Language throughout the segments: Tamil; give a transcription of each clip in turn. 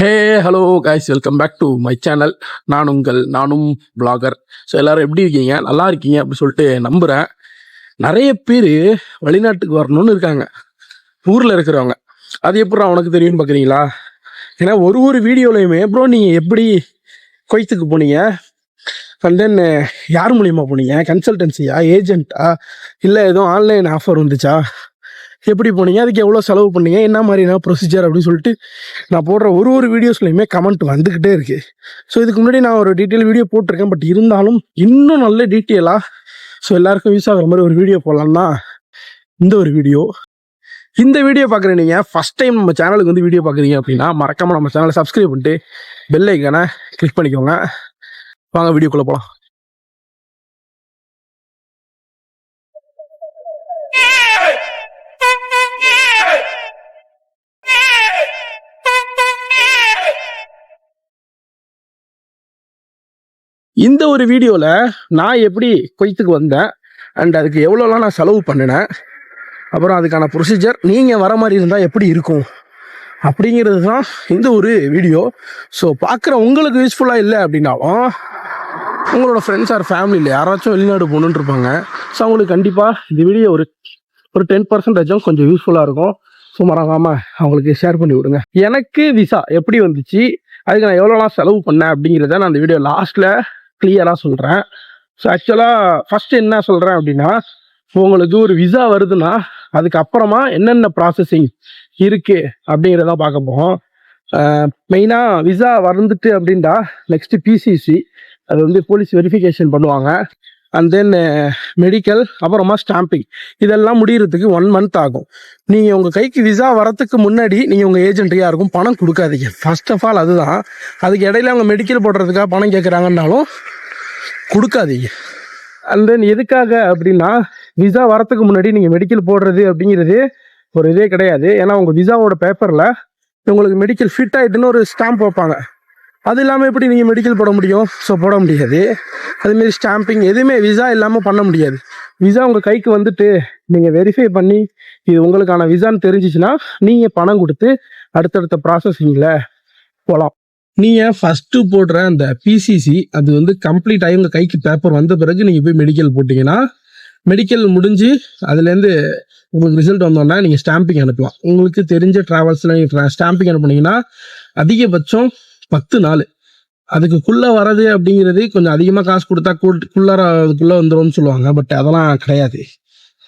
Hey hello guys welcome back to my channel நான் உங்கள் நானும் பிளாகர் ஸோ எல்லாரும் எப்படி இருக்கீங்க? நல்லா இருக்கீங்க அப்படின்னு சொல்லிட்டு நம்புகிறேன் நிறைய பேர் வெளிநாட்டுக்கு வரணும்னு இருக்காங்க. ஊரில் இருக்கிறவங்க. அது எப்படி உனக்கு தெரியும்னு பார்க்குறீங்களா ஏன்னா ஒரு ஒரு வீடியோலையுமே ப்ரோ நீங்கள் எப்படி கொய்த்துக்கு போனீங்க? அண்ட் தென் யார் மூலியமாக போனீங்க? கன்சல்டன்சியா ஏஜென்ட்டா இல்லை எதுவும் ஆன்லைன் ஆஃபர் வந்துச்சா? எப்படி போனீங்க? அதுக்கு எவ்வளோ செலவு பண்ணீங்க? என்ன மாதிரினா ப்ரொசீஜர் அப்படின்னு சொல்லிட்டு நான் போடுற ஒரு ஒரு வீடியோஸ்லையுமே கமெண்ட் வந்துக்கிட்டே இருக்கு. ஸோ இதுக்கு முன்னாடி நான் ஒரு டீட்டெயில் வீடியோ போட்டிருக்கேன். பட் இருந்தாலும் இன்னும் நல்ல டீட்டெயிலாக ஸோ எல்லாருக்கும் யூஸ் ஆகிற மாதிரி ஒரு வீடியோ போடலாம்னா இந்த ஒரு வீடியோ இந்த வீடியோ பார்க்குற நீங்கள் ஃபஸ்ட் டைம் நம்ம சேனலுக்கு வந்து வீடியோ பார்க்குறீங்க அப்படின்னா மறக்காமல் நம்ம சேனலை சப்ஸ்கிரைப் பண்ணிட்டு பெல் ஐக்கானை கிளிக் பண்ணிக்கோங்க. வாங்க வீடியோக்குள்ளே போகலாம் இந்த ஒரு வீடியோவில் நான் எப்படி கொய்த்துக்கு வந்தேன் அண்ட் அதுக்கு எவ்வளோலாம் நான் செலவு பண்ணினேன் அப்புறம் அதுக்கான ப்ரொசீஜர் நீங்கள் வர மாதிரி இருந்தால் எப்படி இருக்கும் அப்படிங்கிறது தான் இந்த ஒரு வீடியோ. ஸோ பார்க்குற உங்களுக்கு யூஸ்ஃபுல்லாக இல்லை அப்படின்னாலும் உங்களோட ஃப்ரெண்ட்ஸ் ஆர் ஃபேமிலியில் யாராச்சும் வெளிநாடு போகணுன்னு இருப்பாங்க ஸோ அவங்களுக்கு கண்டிப்பாக இந்த வீடியோ ஒரு ஒரு டென் பர்சன்டேஜும் கொஞ்சம் யூஸ்ஃபுல்லாக இருக்கும். ஸோ மறக்காமல் அவங்களுக்கு ஷேர் பண்ணி விடுங்க. எனக்கு விசா எப்படி வந்துச்சு அதுக்கு நான் எவ்வளோலாம் செலவு பண்ணேன் அப்படிங்கிறத நான் அந்த வீடியோ லாஸ்ட்டில் கிளியராக சொல்கிறேன் ஸோ ஆக்சுவலாக ஃபஸ்ட்டு என்ன சொல்கிறேன் அப்படின்னா உங்களுக்கு ஒரு விசா வருதுன்னா அதுக்கப்புறமா என்னென்ன ப்ராசஸிங் இருக்குது அப்படிங்கிறத பார்க்க போகிறோம் மெயினாக விசா வந்துட்டு அப்படின்டா நெக்ஸ்ட்டு பிசிசி அது வந்து போலீஸ் வெரிஃபிகேஷன் பண்ணுவாங்க. அண்ட் தென் மெடிக்கல் அப்புறமா ஸ்டாம்பிங் இதெல்லாம் முடியறதுக்கு ஒன் மந்த் ஆகும். நீங்கள் உங்கள் கைக்கு விசா வரத்துக்கு முன்னாடி நீங்கள் உங்கள் ஏஜென்ட்டு யாருக்கும் பணம் கொடுக்காதீங்க. ஃபர்ஸ்ட் ஆஃப் ஆல் அதுதான். அதுக்கு இடையில அவங்க மெடிக்கல் போடுறதுக்காக பணம் கேட்குறாங்கன்னாலும் கொடுக்காதீங்க. அண்ட் தென் எதுக்காக அப்படின்னா விசா வரத்துக்கு முன்னாடி நீங்கள் மெடிக்கல் போடுறது அப்படிங்கிறது ஒரு இதே கிடையாது. ஏன்னா உங்கள் விசாவோட பேப்பரில் உங்களுக்கு மெடிக்கல் ஃபிட் ஆகிட்டுன்னு ஒரு ஸ்டாம்ப் வைப்பாங்க. அது இல்லாமல் எப்படி நீங்கள் மெடிக்கல் போட முடியும்? ஸோ போட முடியாது. அதுமாரி ஸ்டாம்பிங் எதுவுமே விசா இல்லாமல் பண்ண முடியாது. விசா உங்கள் கைக்கு வந்துட்டு நீங்கள் வெரிஃபை பண்ணி இது உங்களுக்கான விசான்னு தெரிஞ்சிச்சுன்னா நீங்கள் பணம் கொடுத்து அடுத்தடுத்த ப்ராசஸிங்கில் போகலாம் நீங்கள் ஃபஸ்ட்டு போடுற அந்த பிசிசி அது வந்து கம்ப்ளீட் ஆகி உங்கள் கைக்கு பேப்பர் வந்த பிறகு நீங்கள் போய் மெடிக்கல் போட்டிங்கன்னா மெடிக்கல் முடிஞ்சு அதுலேருந்து உங்களுக்கு ரிசல்ட் வந்தோன்னா நீங்கள் ஸ்டாம்பிங் அனுப்பலாம். உங்களுக்கு தெரிஞ்ச ட்ராவல்ஸில் நீங்கள் ஸ்டாம்பிங் அனுப்புனீங்கன்னா அதிகபட்சம் பத்து நாள். அதுக்குள்ளே வரது அப்படிங்கிறது கொஞ்சம் அதிகமாக காசு கொடுத்தா குள்ளார அதுக்குள்ளே வந்துடும்னு சொல்லுவாங்க. பட் அதெல்லாம் கிடையாது.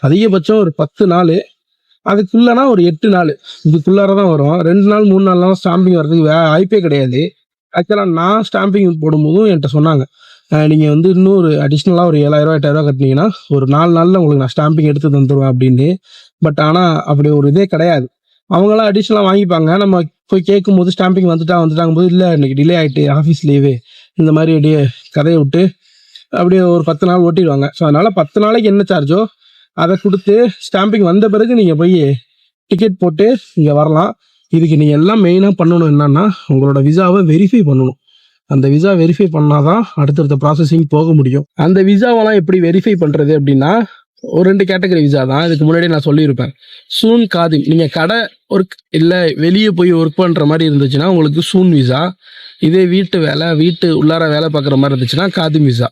அதிகபட்சம் ஒரு பத்து நாள். அதுக்குள்ளனா ஒரு எட்டு நாள். இதுக்குள்ளார தான் வரும். ரெண்டு நாள் மூணு நாள்லாம் ஸ்டாம்பிங் வர்றதுக்கு வே வாய்ப்பே கிடையாது. ஆக்சுவலாக நான் ஸ்டாம்பிங் போடும்போதும் என்கிட்ட சொன்னாங்க. நீங்கள் வந்து இன்னும் ஒரு அடிஷ்னலாக ஒரு ஏழாயிரம் எட்டாயிரம் கட்டினீங்கன்னா ஒரு நாலு நாளில் உங்களுக்கு நான் ஸ்டாம்பிங் எடுத்து தந்துடுவேன் அப்படின்னு. பட் ஆனால் அப்படி ஒரு இதே கிடையாது. அவங்களாம் அடிஷ்னலாக வாங்கிப்பாங்க. நம்ம போய் கேட்கும் போது ஸ்டாம்பிங் வந்துட்டா வந்துட்டாங்க போது இல்லை இன்னைக்கு டிலே ஆகிட்டு ஆஃபீஸ் லீவு இந்த மாதிரி அப்படியே கதையை விட்டு அப்படியே ஒரு பத்து நாள் ஓட்டிடுவாங்க. ஸோ அதனால் பத்து நாளைக்கு என்ன சார்ஜோ அதை கொடுத்து ஸ்டாம்பிங் வந்த பிறகு நீங்கள் போய் டிக்கெட் போட்டு இங்கே வரலாம். இதுக்கு நீங்கள் எல்லாம் மெயினாக பண்ணணும் என்னன்னா உங்களோட விசாவை வெரிஃபை பண்ணணும். அந்த விசா வெரிஃபை பண்ணாதான் அடுத்தடுத்த ப்ராசஸிங் போக முடியும். அந்த விசாவெல்லாம் எப்படி வெரிஃபை பண்ணுறது அப்படின்னா ஒரு ரெண்டு கேட்டகரி விசா தான். இதுக்கு முன்னாடி நான் சொல்லியிருப்பேன். சூன் காதிம் நீங்கள் கடை ஒர்க் இல்லை வெளியே போய் ஒர்க் பண்ணுற மாதிரி இருந்துச்சுன்னா உங்களுக்கு சூன் விசா இதே வீட்டு வேலை வீட்டு உள்ளார வேலை பார்க்குற மாதிரி இருந்துச்சுன்னா காதிம் விசா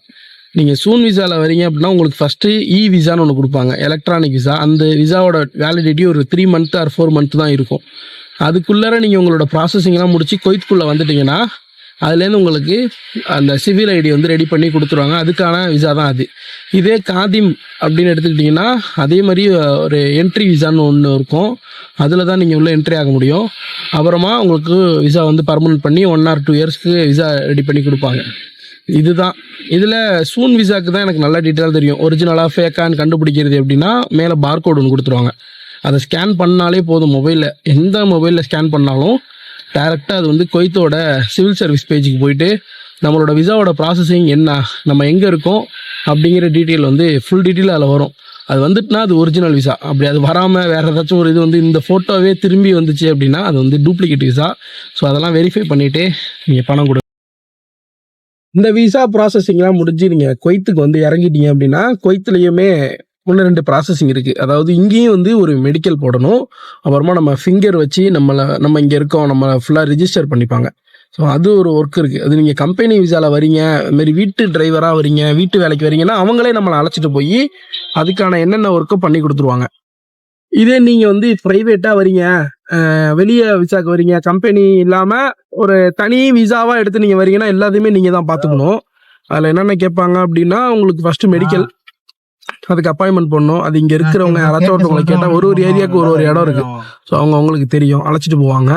நீங்கள் சூன் விசாவில் வரீங்க அப்படின்னா உங்களுக்கு ஃபஸ்ட்டு இ விசான்னு ஒன்று கொடுப்பாங்க. எலக்ட்ரானிக் விசா அந்த விசாவோட வேலிடிட்டி ஒரு three month or four month தான் இருக்கும். அதுக்குள்ளார நீங்கள் உங்களோட ப்ராசஸிங்லாம் முடிச்சு கொய்த்துக்குள்ளே வந்துட்டீங்கன்னா அதுலேருந்து உங்களுக்கு அந்த சிவில் ஐடி வந்து ரெடி பண்ணி கொடுத்துருவாங்க. அதுக்கான விசா தான் அது. இதே காதிம் அப்படின்னு எடுத்துக்கிட்டிங்கன்னா அதே மாதிரி ஒரு என்ட்ரி விசான்னு ஒன்று இருக்கும். அதில் தான் நீங்கள் உள்ளே என்ட்ரி ஆக முடியும். அப்புறமா உங்களுக்கு விசா வந்து பர்மனெண்ட் பண்ணி ஒன் ஆர் டூ இயர்ஸ்க்கு விசா ரெடி பண்ணி கொடுப்பாங்க. இதுதான். இதில் சூன் விசாக்கு தான் எனக்கு நல்லா டீட்டெயில் தெரியும். ஒரிஜினலாக ஃபேக்கான்னு கண்டுபிடிக்கிறது எப்படின்னா மேலே பார்கோடு ஒன்று கொடுத்துருவாங்க. அதை ஸ்கேன் பண்ணாலே போதும் மொபைலில் எந்த மொபைலில் ஸ்கேன் பண்ணாலும் டேரெக்டாக அது வந்து கொய்த்தோட சிவில் சர்வீஸ் பேஜுக்கு போயிட்டு நம்மளோட விசாவோட ப்ராசஸிங் என்ன நம்ம எங்கே இருக்கோம் அப்படிங்கிற டீட்டெயில் வந்து ஃபுல் டீட்டெயில் அதில் வரும். அது வந்துட்டுனா அது ஒரிஜினல் விசா அப்படி அது வராமல் வேறு ஏதாச்சும் ஒரு இது வந்து இந்த ஃபோட்டோவே திரும்பி வந்துச்சு அப்படின்னா அது வந்து டூப்ளிகேட் விசா ஸோ அதெல்லாம் வெரிஃபை பண்ணிவிட்டு நீங்கள் பணம் கொடு இந்த விசா ப்ராசஸிங்லாம் முடிஞ்சு நீங்கள் கொய்த்துக்கு வந்து இறங்கிட்டீங்க அப்படின்னா கொய்த்துலேயுமே ஒன்று ரெண்டு ப்ராசஸிங் இருக்குது அதாவது இங்கேயும் வந்து ஒரு மெடிக்கல் போடணும். அப்புறமா நம்ம ஃபிங்கர் வச்சு நம்மளை நம்ம இங்கே இருக்கோம். நம்ம ஃபுல்லாக ரிஜிஸ்டர் பண்ணிப்பாங்க. ஸோ அது ஒரு ஒர்க் இருக்குது அது நீங்கள் கம்பெனி விசாவில் வரீங்க. இதுமாரி வீட்டு டிரைவராக வரீங்க. வீட்டு வேலைக்கு வரீங்கன்னா அவங்களே நம்மளை அழைச்சிட்டு போய் அதுக்கான என்னென்ன ஒர்க்கோ பண்ணி கொடுத்துருவாங்க. இதே நீங்கள் வந்து ப்ரைவேட்டாக வரீங்க. வெளியே விசாக்கு வரீங்க. கம்பெனி இல்லாமல் ஒரு தனி விசாவாக எடுத்து நீங்கள் வரீங்கன்னா எல்லாத்தையுமே நீங்கள் தான் பார்த்துக்கணும் அதில் என்னென்ன கேட்பாங்க அப்படின்னா உங்களுக்கு ஃபஸ்ட்டு மெடிக்கல் அதுக்கு அப்பாயின்மெண்ட் பண்ணணும் அது இங்கே இருக்கிறவங்க யாராச்சும் ஒருத்தவங்களை கேட்டால் ஒரு ஒரு ஏரியாவுக்கு ஒரு ஒரு இடம் இருக்குது ஸோ அவங்க அவங்களுக்கு தெரியும். அழைச்சிட்டு போவாங்க.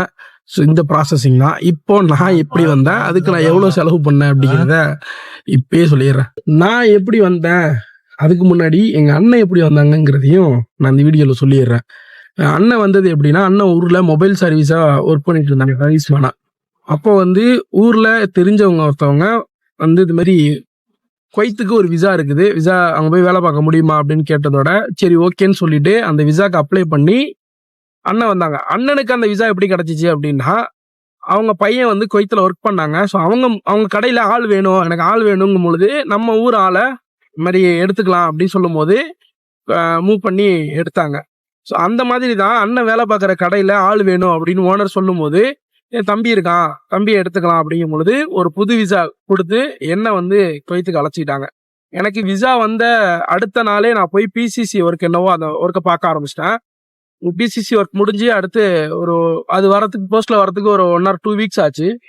ஸோ இந்த ப்ராசஸிங் தான். இப்போ நான் எப்படி வந்தேன்? அதுக்கு நான் எவ்வளோ செலவு பண்ணேன் அப்படிங்கிறத இப்பயே சொல்லிடுறேன். நான் எப்படி வந்தேன்? அதுக்கு முன்னாடி எங்கள் அண்ணன் எப்படி வந்தாங்கங்கிறதையும் நான் இந்த வீடியோவில் சொல்லிடுறேன். அண்ணன் வந்தது எப்படின்னா அண்ணன் ஊரில் மொபைல் சர்வீஸாக ஒர்க் பண்ணிட்டு இருந்தாங்க. சர்வீஸ்மேனா அப்போ வந்து ஊரில் தெரிஞ்சவங்க ஒருத்தவங்க வந்து இது மாதிரி குவைத்துக்கு ஒரு விசா இருக்குது. விசா அங்கே போய் வேலை பார்க்க முடியுமா அப்படின்னு கேட்டதோட சரி ஓகேன்னு சொல்லிட்டு அந்த விசாக்கு அப்ளை பண்ணி அண்ணன் வந்தாங்க. அண்ணனுக்கு அந்த விசா எப்படி கிடச்சிச்சு அப்படின்னா அவங்க பையன் வந்து குவைத்தில் ஒர்க் பண்ணாங்க. ஸோ அவங்க அவங்க கடையில் ஆள் வேணும். எனக்கு ஆள் வேணுங்கும் பொழுது நம்ம ஊர் ஆளை இது மாதிரி எடுத்துக்கலாம் அப்படின்னு சொல்லும் போது மூவ் பண்ணி எடுத்தாங்க. ஸோ அந்த மாதிரி தான் அண்ணன் வேலை பார்க்குற கடையில் ஆள் வேணும் அப்படின்னு ஓனர் சொல்லும்போது என் தம்பி இருக்கான் தம்பியை எடுத்துக்கலாம் அப்படிங்கும் பொழுது ஒரு புது விசா கொடுத்து என்னை வந்து குவைத்துக்கு அழைச்சிக்கிட்டாங்க. எனக்கு விசா வந்த அடுத்த நாளே நான் போய் பிசிசி ஒர்க் என்னவோ அந்த ஒர்க்கை பார்க்க ஆரம்பிச்சிட்டேன். பிசிசி ஒர்க் முடிஞ்சு அடுத்து ஒரு அது வரத்துக்கு போஸ்ட்டில் வரத்துக்கு ஒரு ஒன் ஆர் டூ வீக்ஸ் ஆச்சு.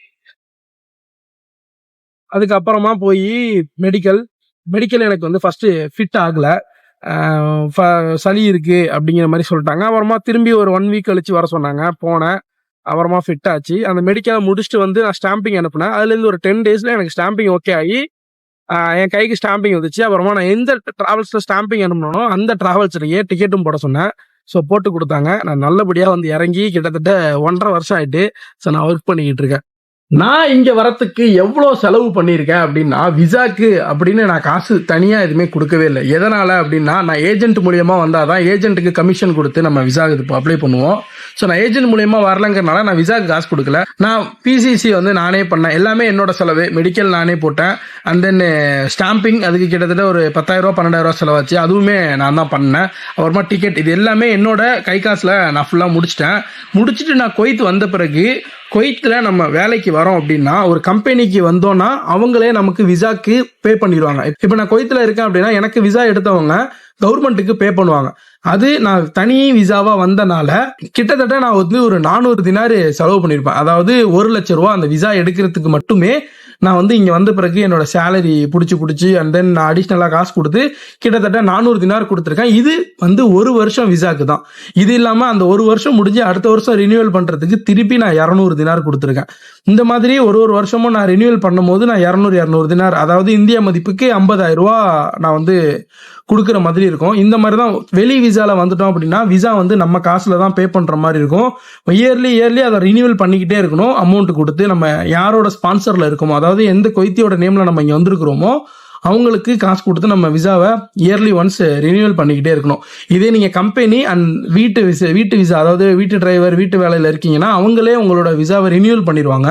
அதுக்கப்புறமா போய் மெடிக்கல் மெடிக்கல் எனக்கு வந்து ஃபஸ்ட்டு ஃபிட் ஆகலை. ஃப- சளி இருக்குது அப்படிங்கிற மாதிரி சொல்லிட்டாங்க. அப்புறமா திரும்பி ஒரு ஒன் வீக் கழிச்சு வர சொன்னாங்க. போனேன். அப்புறமா ஃபிட் ஆச்சு. அந்த மெடிக்கலை முடிச்சுட்டு வந்து நான் ஸ்டாம்பிங் அனுப்புனேன். அதுலேருந்து ஒரு டென் டேஸில் எனக்கு ஸ்டாம்பிங் ஓகே ஆகி என் கைக்கு ஸ்டாம்பிங் வந்துச்சு. அப்புறமா நான் எந்த ட்ராவல்ஸில் ஸ்டாம்பிங் அனுப்பினோ அந்த ட்ராவல்ஸ்லேயே டிக்கெட்டும் போட சொன்னேன். ஸோ போட்டு கொடுத்தாங்க. நான் நல்லபடியாக வந்து இறங்கி கிட்டத்தட்ட ஒன்றரை வருஷம் ஆயிட்டு ஸோ நான் ஒர்க் பண்ணிக்கிட்டு இருக்கேன். நான் இங்கே வரத்துக்கு எவ்வளோ செலவு பண்ணியிருக்கேன் அப்படின்னா விசாக்கு அப்படின்னு நான் காசு தனியாக எதுவுமே கொடுக்கவே இல்லை. எதனால் அப்படின்னா நான் ஏஜென்ட் மூலியமாக வந்தால் தான் ஏஜென்ட்டுக்கு கமிஷன் கொடுத்து நம்ம விசாக்கு இப்போ அப்ளை பண்ணுவோம். ஸோ நான் ஏஜென்ட் மூலியமாக வரலங்கிறனால நான் விசாக்கு காசு கொடுக்கல. நான் பிசிசி வந்து நானே பண்ணேன். எல்லாமே என்னோட செலவு. மெடிக்கல் நானே போட்டேன். அண்ட் தென் ஸ்டாம்பிங் அதுக்கு கிட்டத்தட்ட ஒரு பத்தாயிரம் ரூபா பன்னெண்டாயிரம் ரூபா செலவாச்சு. அதுவுமே நான் தான் பண்ணேன். அப்புறமா டிக்கெட் இது எல்லாமே என்னோட கை காசில் நான் ஃபுல்லாக முடிச்சிட்டேன். முடிச்சுட்டு நான் கொய்த்து வந்த பிறகு குவைத்தில் நம்ம வேலைக்கு வரோம் அப்படின்னா ஒரு கம்பெனிக்கு வந்தோம்னா அவங்களே நமக்கு விசாக்கு பே பண்ணிடுவாங்க. இப்போ நான் குவைத்தில் இருக்கேன் அப்படின்னா எனக்கு விசா எடுத்தவங்க கவர்மெண்ட்டுக்கு பே பண்ணுவாங்க. அது நான் தனி விசாவா வந்தனால கிட்டத்தட்ட நான் வந்து ஒரு நானூறு தினார் செலவு பண்ணியிருப்பேன் அதாவது ஒரு லட்ச ரூபா அந்த விசா எடுக்கிறதுக்கு மட்டுமே நான் வந்து இங்க வந்த பிறகு என்னோட சேலரி பிடிச்சி பிடிச்சி அண்ட் தென் நான் அடிஷ்னலாக காசு கொடுத்து கிட்டத்தட்ட நானூறு தினார் கொடுத்துருக்கேன். இது வந்து ஒரு வருஷம் விசாக்கு தான். இது இல்லாம அந்த ஒரு வருஷம் முடிஞ்சு அடுத்த வருஷம் ரினியூவல் பண்றதுக்கு திருப்பி நான் இரநூறு தினார் கொடுத்துருக்கேன். இந்த மாதிரி ஒரு ஒரு வருஷமும் நான் ரினியூவல் பண்ணும்போது நான் இரநூறு இரநூறு தினார் அதாவது இந்திய மதிப்புக்கு ஐம்பதாயிரம் ரூபா நான் வந்து கொடுக்குற மாதிரி இருக்கும் இந்த மாதிரி தான் வெளி விசால வந்துட்டோம் அப்படின்னா விசா வந்து நம்ம காசில் தான் பே பண்ற மாதிரி இருக்கும். இயர்லி இயர்லி அதை ரினியூவல் பண்ணிக்கிட்டே இருக்கணும். அமௌண்ட் கொடுத்து நம்ம யாரோட ஸ்பான்சர்ல இருக்கோமோ அதாவது எந்த கொய்த்தியோட நேம்ல நம்ம இங்க வந்திருக்கிறோமோ அவங்களுக்கு காசு கொடுத்து நம்ம விசாவை இயர்லி ஒன்ஸ் ரினியூவல் பண்ணிக்கிட்டே இருக்கணும். இதே நீங்கள் கம்பெனி அண்ட் வீட்டு விசா வீட்டு விசா அதாவது வீட்டு டிரைவர் வீட்டு வேலையில் இருக்கீங்கன்னா அவங்களே உங்களோட விசாவை ரினியூவல் பண்ணிடுவாங்க.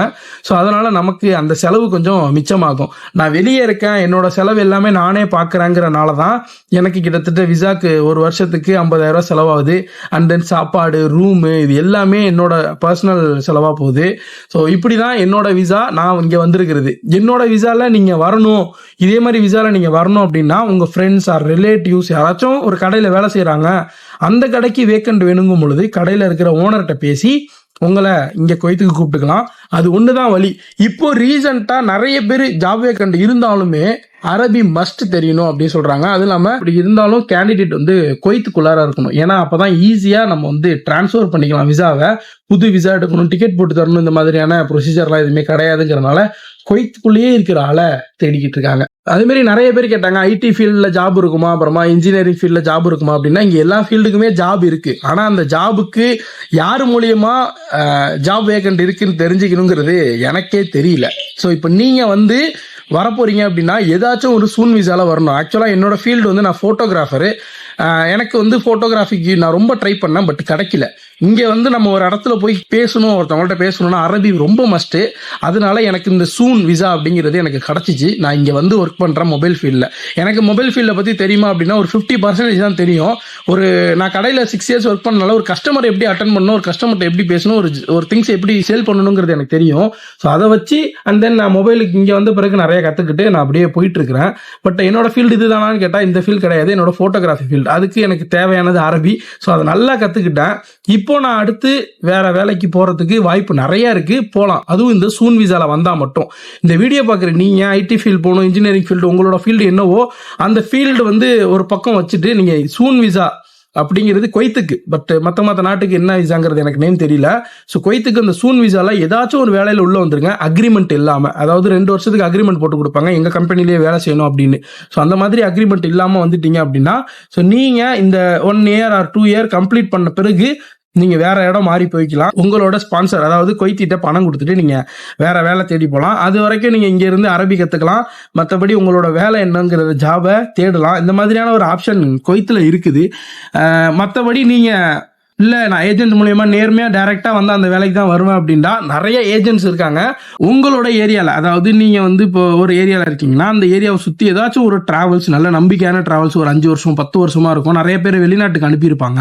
ஸோ அதனால் நமக்கு அந்த செலவு கொஞ்சம் மிச்சமாகும். நான் வெளியே இருக்கேன் என்னோட செலவு எல்லாமே நானே பார்க்குறேங்கிறனால தான் எனக்கு கிட்டத்தட்ட விசாக்கு ஒரு வருஷத்துக்கு ஐம்பதாயிரம் செலவாகுது. அண்ட் தென் சாப்பாடு ரூமு இது எல்லாமே என்னோட பர்சனல் செலவாக போகுது. ஸோ இப்படி தான் என்னோட விசா நான் இங்கே வந்திருக்கிறது. என்னோட விசாவில் நீங்கள் வரணும். இதே மாதிரி விசாவில் நீங்கள் வரணும் அப்படின்னா உங்கள் ஃப்ரெண்ட்ஸ் ஆர் ரிலேட்டிவ்ஸ் யாராச்சும் ஒரு கடையில் வேலை செய்கிறாங்க அந்த கடைக்கு வேக்கண்ட் வேணுங்கும் பொழுது கடையில் இருக்கிற ஓனர்கிட்ட பேசி உங்களை இங்கே கொய்த்துக்கு கூப்பிட்டுக்கலாம். அது ஒன்று தான் வழி இப்போ ரீசண்டாக நிறைய பேர் ஜாப் வேக்கண்ட் இருந்தாலுமே அரபி மஸ்ட் தெரியணும் அப்படின்னு சொல்கிறாங்க அதுவும் இல்லாமல் இப்படி இருந்தாலும் கேண்டிடேட் வந்து கொய்த்துக்குள்ளார இருக்கணும். ஏன்னா அப்போ தான் ஈஸியாக நம்ம வந்து டிரான்ஸ்ஃபர் பண்ணிக்கலாம் விசாவை. புது விசா எடுக்கணும் டிக்கெட் போட்டு தரணும் இந்த மாதிரியான ப்ரொசீஜர்லாம் எதுவுமே கிடையாதுங்கிறனால கொய்த்துக்குள்ளேயே இருக்கிற ஆளை தேடிக்கிட்டு இருக்காங்க. அதேமாரி நிறைய பேர் கேட்டாங்க ஐடி ஃபீல்டில் ஜாப் இருக்குமா? அப்புறமா இன்ஜினியரிங் ஃபீல்டில் ஜாப் இருக்குமா? அப்படின்னா இங்கே எல்லா ஃபீல்டுக்குமே ஜாப் இருக்குது ஆனால் அந்த ஜாபுக்கு யார் மூலியமாக ஜாப் வேகண்ட் இருக்குன்னு தெரிஞ்சுக்கணுங்கிறது எனக்கே தெரியல. ஸோ இப்போ நீங்கள் வந்து வரப்போறீங்க அப்படின்னா ஏதாச்சும் ஒரு சூன் விசால வரணும். ஆக்சுவலாக என்னோட ஃபீல்டு வந்து நான் ஃபோட்டோகிராஃபரு எனக்கு வந்து ஃபோட்டோகிராஃபிக்கு நான் ரொம்ப ட்ரை பண்ணேன் பட் கிடைக்கல. இங்கே வந்து நம்ம ஒரு இடத்துல போய் பேசணும் ஒருத்தவங்கள்ட்ட பேசணும்னா அரபி ரொம்ப மஸ்ட்டு அதனால எனக்கு இந்த சூன் விசா அப்படிங்கிறது எனக்கு கிடச்சிச்சு. நான் இங்கே வந்து ஒர்க் பண்ணுறேன் மொபைல் ஃபீல்டில் எனக்கு மொபைல் ஃபீல்டை பற்றி தெரியுமா அப்படின்னா ஒரு ஃபிஃப்டி பர்சன்டேஜ் தான் தெரியும். ஒரு நான் கடையில் சிக்ஸ் இயர்ஸ் ஒர்க் பண்ணனால ஒரு கஸ்டமர் எப்படி அட்டன் பண்ணணும் ஒரு கஸ்டமர்கிட்ட எப்படி பேசணும் ஒரு ஒரு திங்ஸ் எப்படி சேல் பண்ணணுங்கிறது எனக்கு தெரியும். ஸோ அதை வச்சு அண்ட் தென் நான் மொபைலுக்கு இங்கே வந்த பிறகு நிறைய கற்றுக்கிட்டு நான் அப்படியே போயிட்டு இருக்கிறேன். பட் என்னோட ஃபீல்டு இதுதானான்னு கேட்டால் இந்த ஃபீல்டு கிடையாது. என்னோட ஃபோட்டோகிராஃபி ஃபீல்டு அதுக்கு எனக்கு தேவையானது அரபி. ஸோ அதை நல்லா கற்றுக்கிட்டேன் இப்போ நான் அடுத்து வேற வேலைக்கு போகிறதுக்கு வாய்ப்பு நிறையா இருக்குது போகலாம் அதுவும் இந்த சூன் விசாவில் வந்தால் மட்டும். இந்த வீடியோ பார்க்குற நீங்கள் ஐடி ஃபீல்டு போகணும் இன்ஜினியரிங் ஃபீல்டு உங்களோட ஃபீல்டு என்னவோ அந்த ஃபீல்டு வந்து ஒரு பக்கம் வச்சுட்டு நீங்கள் சூன் விசா அப்படிங்கிறது கொய்த்துக்கு பட் மற்ற மற்ற நாட்டுக்கு என்ன விசாங்கிறது எனக்கு நேம் தெரியல. ஸோ கொய்த்துக்கு அந்த சூன் விசால ஏதாச்சும் ஒரு வேலையில் உள்ள வந்துருங்க. அக்ரிமெண்ட் இல்லாமல் அதாவது ரெண்டு வருஷத்துக்கு அக்ரிமெண்ட் போட்டு கொடுப்பாங்க. எங்கள் கம்பெனிலேயே வேலை செய்யணும் அப்படின்னு. ஸோ அந்த மாதிரி அக்ரிமெண்ட் இல்லாமல் வந்துட்டீங்க அப்படின்னா ஸோ நீங்கள் இந்த one year or two year complete பண்ண பிறகு நீங்கள் வேற இடம் மாறி போய்க்கலாம். உங்களோட ஸ்பான்சர் அதாவது கொய்த்திட்ட பணம் கொடுத்துட்டு நீங்கள் வேற வேலை தேடி போகலாம் அது வரைக்கும் நீங்கள் இங்கேருந்து அரபி கற்றுக்கலாம் மற்றபடி உங்களோட வேலை என்னங்கிற ஜாபை தேடலாம். இந்த மாதிரியான ஒரு ஆப்ஷன் கொய்த்தில் இருக்குது. மற்றபடி நீங்கள் இல்லை நான் ஏஜென்ட் மூலியமாக நேர்மையாக டைரெக்டாக வந்து அந்த வேலைக்கு தான் வருவேன் அப்படின்னா நிறைய ஏஜென்ட்ஸ் இருக்காங்க. உங்களோட ஏரியாவில் அதாவது நீங்கள் வந்து இப்போ ஒரு ஏரியாவில் இருக்கீங்கன்னா அந்த ஏரியாவை சுற்றி ஏதாச்சும் ஒரு ட்ராவல்ஸ் நல்ல நம்பிக்கையான ட்ராவல்ஸ் ஒரு அஞ்சு வருஷம் பத்து வருஷமா இருக்கும். நிறைய பேர் வெளிநாட்டுக்கு அனுப்பியிருப்பாங்க.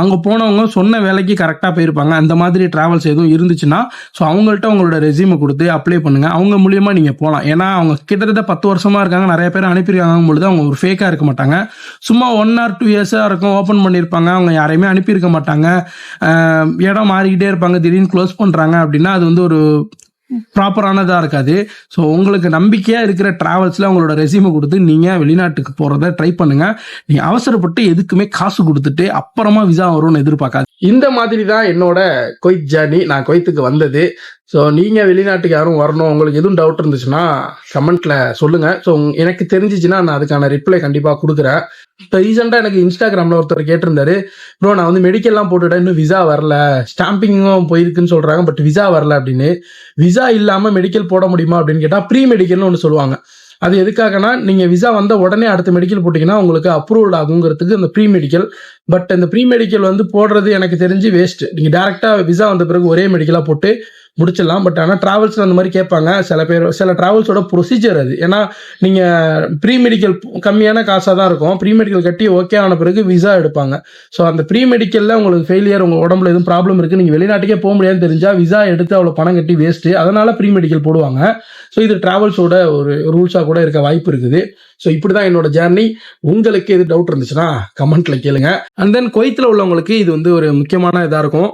அங்கே போனவங்க சொன்ன வேலைக்கு கரெக்டாக போயிருப்பாங்க. அந்த மாதிரி ட்ராவல்ஸ் எதுவும் இருந்துச்சுன்னா ஸோ அவங்கள்ட்ட உங்களோட ரெசியூமை கொடுத்து அப்ளை பண்ணுங்கள் அவங்க மூலியமாக நீங்கள் போகலாம் ஏன்னா அவங்க கிட்டத்தட்ட பத்து வருஷமா இருக்காங்க. நிறைய பேர் அனுப்பியிருக்காங்க பொழுது அவங்க ஒரு ஃபேக்காக இருக்க மாட்டாங்க. சும்மா ஒன் ஆர் டூ இயர்ஸாக இருக்கும் ஓப்பன் பண்ணியிருப்பாங்க. அவங்க யாரையுமே அனுப்பியிருக்க மாட்டாங்க. மாட்டாங்க. இடம் மாறிக்கிட்டே இருப்பாங்க. திடீர்னு க்ளோஸ் பண்ணுறாங்க அப்படின்னா அது வந்து ஒரு ப்ராப்பரானதாக இருக்காது. ஸோ உங்களுக்கு நம்பிக்கையாக இருக்கிற ட்ராவல்ஸில் உங்களோட ரெசியூமை கொடுத்து நீங்கள் வெளிநாட்டுக்கு போகிறத ட்ரை பண்ணுங்கள் நீங்கள் அவசரப்பட்டு எதுக்குமே காசு கொடுத்துட்டு அப்புறமா விசா வரும்னு எதிர்பார்க்காது இந்த மாதிரி தான் என்னோட கொய்த் ஜேர்னி நான் கொய்த்துக்கு வந்தது. ஸோ நீங்கள் வெளிநாட்டுக்கு யாரும் வரணும் உங்களுக்கு எதுவும் டவுட் இருந்துச்சுன்னா கமெண்ட்ல சொல்லுங்கள் ஸோ எனக்கு தெரிஞ்சிச்சுன்னா நான் அதுக்கான ரிப்ளை கண்டிப்பாக கொடுக்குறேன். இப்போ ரீசெண்டாக எனக்கு இன்ஸ்டாகிராமில் ஒருத்தர் கேட்டிருந்தாரு ப்ரோ நான் வந்து மெடிக்கல்லாம் போட்டுட்டேன் இன்னும் விசா வரல. ஸ்டாம்பிங்கும் போயிருக்குன்னு சொல்கிறாங்க பட் விசா வரல அப்படின்னு. விசா இல்லாமல் மெடிக்கல் போட முடியுமா அப்படின்னு கேட்டால் ப்ரீ மெடிக்கல்னு ஒன்று சொல்லுவாங்க. அது எதுக்காகனா நீங்கள் விசா வந்த உடனே அடுத்த மெடிக்கல் போட்டிங்கன்னா உங்களுக்கு அப்ரூவல் ஆகுங்கிறதுக்கு அந்த ப்ரீ மெடிக்கல் பட் அந்த ப்ரீ மெடிக்கல் வந்து போடுறது எனக்கு தெரிஞ்சு வேஸ்ட் நீங்கள் டேரெக்டாக விசா வந்த பிறகு ஒரே மெடிக்கலாக போட்டு முடிச்சிடலாம். பட் ஆனால் ட்ராவல்ஸில் அந்த மாதிரி கேட்பாங்க. சில பேர் சில ட்ராவல்ஸோட ப்ரொசீஜர் அது. ஏன்னா நீங்கள் ப்ரீ மெடிக்கல் கம்மியான காசாக தான் இருக்கும். ப்ரீ மெடிக்கல் கட்டி ஓகே ஆன பிறகு விசா எடுப்பாங்க. ஸோ அந்த ப்ரீ மெடிக்கலில் உங்களுக்கு ஃபெயிலியர் உங்கள் உடம்புல எதுவும் ப்ராப்ளம் இருக்குது நீங்கள் வெளிநாட்டுக்கே போக முடியாதுன்னு தெரிஞ்சால் விசா எடுத்து அவ்வளோ பணம் கட்டி வேஸ்ட்டு அதனால் ப்ரீ மெடிக்கல் போடுவாங்க. ஸோ இது ட்ராவல்ஸோட ஒரு ரூல்ஸாக கூட இருக்க வாய்ப்பு இருக்குது. ஸோ இப்படி தான் என்னோட ஜேர்னி உங்களுக்கு எது டவுட் இருந்துச்சுன்னா கமெண்ட்டில் கேளுங்க. அண்ட் தென் கொய்த்தில் உள்ளவங்களுக்கு இது வந்து ஒரு முக்கியமான இதாக இருக்கும்.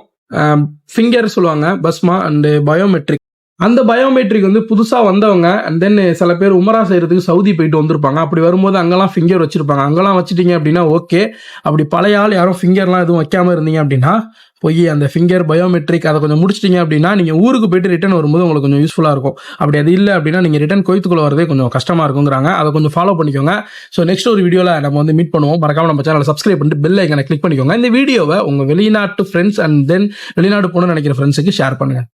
ஃபிங்கர் சொல்லுவாங்க பஸ்மா அண்டு பயோமெட்ரிக் அந்த பயோமெட்ரிக் வந்து புதுசாக வந்தவங்க அண்ட் தென் சில பேர் உமரா செய்கிறதுக்கு சவுதி போயிட்டு வந்திருப்பாங்க. அப்படி வரும்போது அங்கெல்லாம் ஃபிங்கர் வச்சுருப்பாங்க. அங்கெல்லாம் வச்சுட்டீங்க அப்படின்னா ஓகே அப்படி பழைய ஆள் யாரும் ஃபிங்கர்லாம் எதுவும் வைக்காமல் இருந்தீங்க அப்படின்னா போய் அந்த ஃபிங்கர் பயோமெட்ரிக் அதை கொஞ்சம் முடிச்சிட்டிங்க அப்படின்னா நீங்கள் ஊருக்கு போயிட்டு ரிட்டன் வரும்போது உங்களுக்கு கொஞ்சம் யூஸ்ஃபுல்லாக இருக்கும். அப்படி அது இல்லை அப்படின்னா நீங்கள் ரிட்டன் கோயத்துக்குள்ள வரதே கொஞ்சம் கஷ்டமாக இருக்குங்கிறாங்க. அதை கொஞ்சம் ஃபாலோ பண்ணிக்கோங்க. ஸோ நெக்ஸ்ட் ஒரு வீடியோவில் நம்ம வந்து மீட் பண்ணுவோம். மறக்காம நம்ம சேனலை சப்ஸ்கிரைப் பண்ணிட்டு பெல் ஐக்கனை கிளிக் பண்ணிக்கோங்க. இந்த வீடியோவை உங்கள் வெளிநாட்டு ஃப்ரெண்ட்ஸ் அண்ட் தென் வெளிநாடு போகணும்னு நினைக்கிற ஃப்ரெண்ட்ஸுக்கு ஷேர் பண்ணுங்கள்